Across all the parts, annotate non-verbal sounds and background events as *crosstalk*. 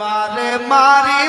મારે મારી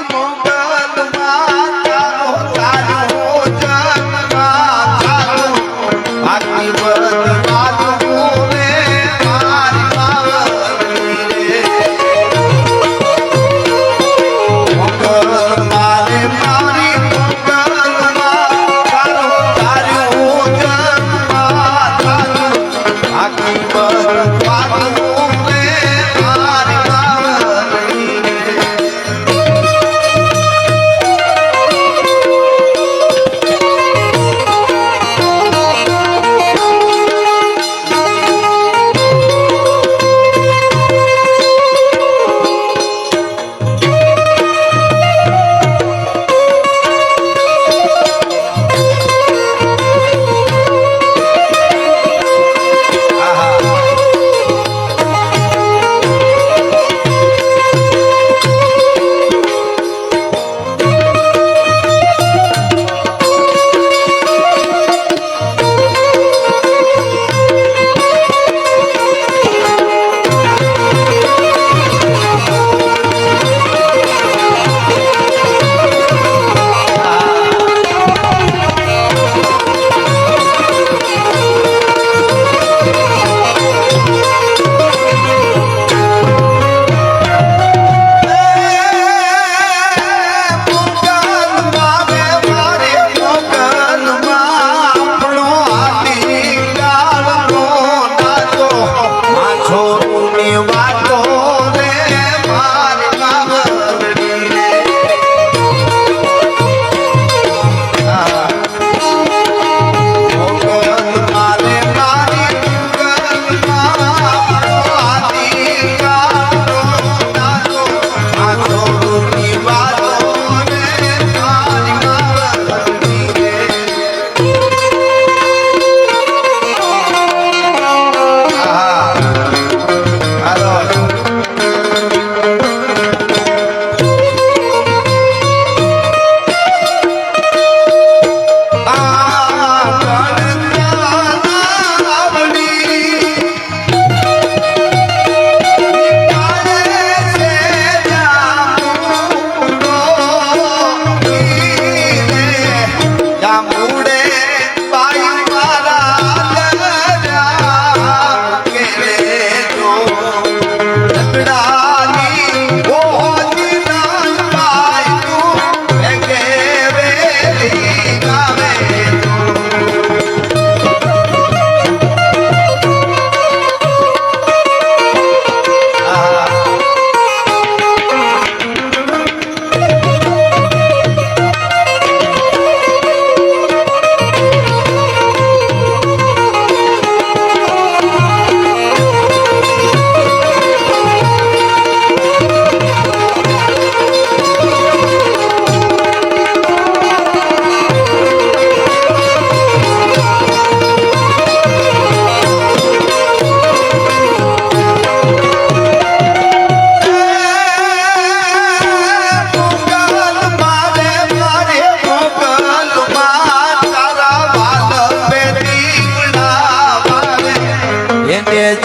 એને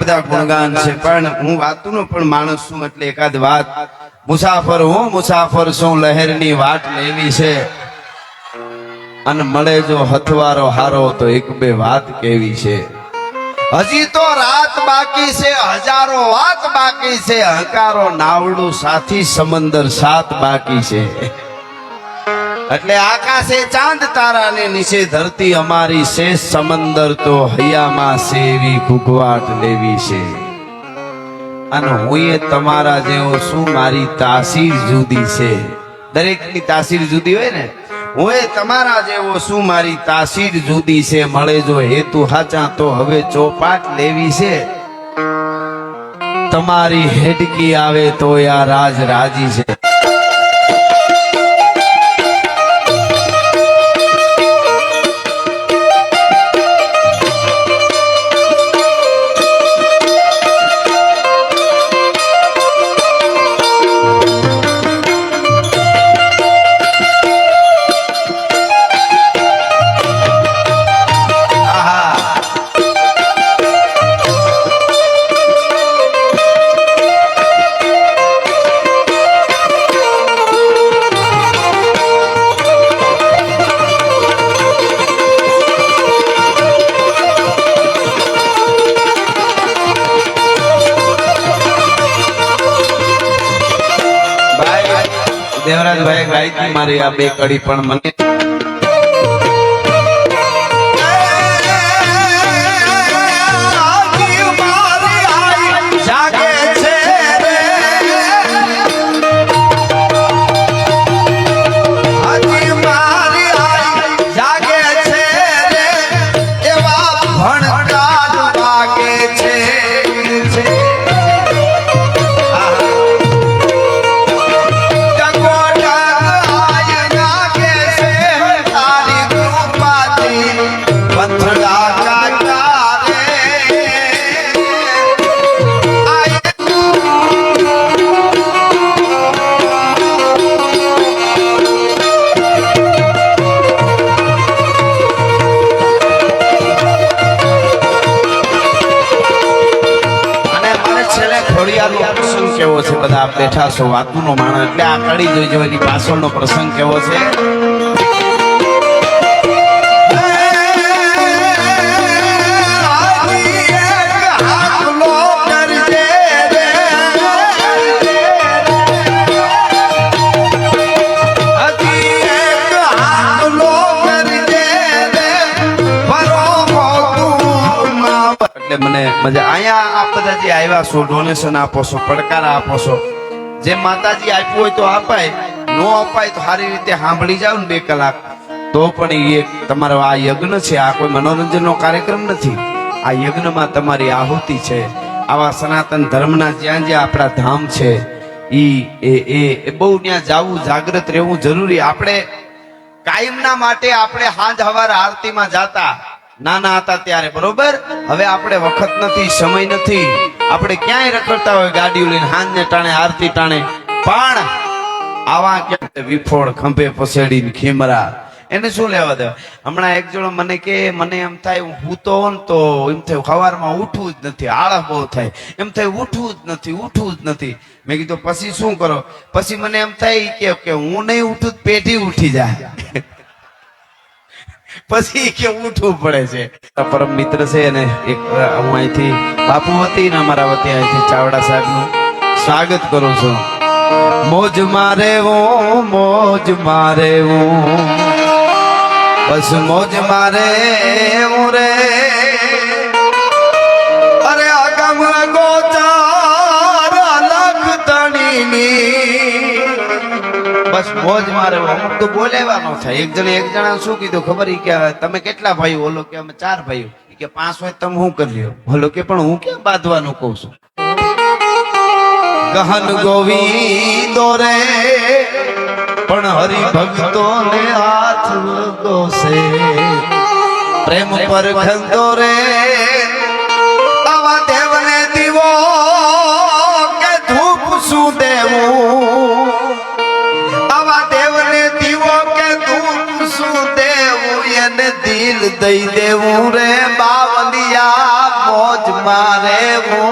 બધા ગુણગાન છે. પણ હું વાતુનો પણ માણસ છું એટલે એકાદ વાત. મુસાફર હું, મુસાફર છું લહેરની વાટ લેવી છે? અને મળે જો હથવારો હારો તો એક બે વાત કેવી છે? હજી તો રાત બાકી છે, હજારો વાત બાકી છે, હકારો, નાવડું સાથી, સમંદર સાત બાકી છે. એટલે આકાશે ચાંદ તારાને નીચે ધરતી અમારી છે સમંદર તો હૈયામાં એવી ઘૂઘવાટ લેવી છે. અને હું એ તમારા જેવો શું મારી તાસીર જુદી છે. દરેકની તાસીર જુદી હોય ને? હું તમારા જેવો શું મારી તાસીર જુદી છે. મળે જો હેતુ હાચા તો હવે ચોપાટ લેવી છે. તમારી હેડકી આવે તો આ રાજ રાજી છે. દેવરાજભાઈ ગાઈ મારી આ બે કડી પણ મને પ્રસંગ કેવો છે? બધા બેઠા છો. વાતનો માણસ. એટલે આ કડી જોઈ જો એની પાછળનો પ્રસંગ કેવો છે? આપ બધા જે આવ્યા છો ડોનેશન આપો છો, પડકાર આપો છો. જે માતાજી આપ્યું હોય તો અપાય, નો અપાય તો સારી રીતે સાંભળી જાવ ને બે કલાક. તો પણ એ તમારો આ યજ્ઞ છે, આ કોઈ મનોરંજનનો કાર્યક્રમ નથી. આ યજ્ઞમાં તમારી આહુતિ છે. આવા સનાતન ધર્મના જ્યાં જ્યાં આપણા ધામ છે, ઈ એ એ એ બહુ ત્યાં જાવું જાગૃત રહેવું જરૂરી. આપણે કાયમના માટે આપણે હાંજ હવાર આરતીમાં જાતા. નાના હતા ત્યારે, બરોબર? હવે આપણે વખત નથી, સમય નથી. આપણે ક્યાંય રખડતા હોય ગાડીઓ લઈને હાંજને ટાણે આરતી ટાણે. પણ આવા ક્યાં વિફોડ ખંભે પસેડીને ખીમરા. એને શું લેવા દેવા? હમણાં એક જણો મને કે, મને એમ થાય હું હૂતો ને તો એમ થાય સવારમાં ઉઠવું જ નથી, આળસ બહુ થાય. એમ થાય ઉઠવું જ નથી, ઉઠવું જ નથી. મેં કીધું, પછી શું કરો? પછી મને એમ થાય કે હું નહીં ઉઠું પેઢી ઉઠી જાય. *laughs* પછી કે, ઉઠવું પડે છે. પરમ મિત્ર છે અને એક હું અહીંથી બાપુ વતી ને અમારા વતી અહીંથી ચાવડા સાહેબનું સ્વાગત કરું છું. મોજ મારે હું, મોજ મારે હું. બસ મોજ મારે હું બસ મોજ મારે અમુક તો બોલેવાનો થાય. એક જણે એક જણા શું કીધું ખબર કે તમે કેટલા ભાઈઓ? ઓલો કે, અમે ચાર ભાઈઓ. કે, પાંચ હોય તમે શું કરી લ્યો. ઓલો કે, પણ હું ક્યાં બાંધવાનું કહું છું? ગહન ગોવિંદો રે પણ હરિ ભક્તો ને હાથ દોસે પ્રેમ પર ખંદો રે દિલ દઈ દેવું રે બાવલિયા મોજ મારે હું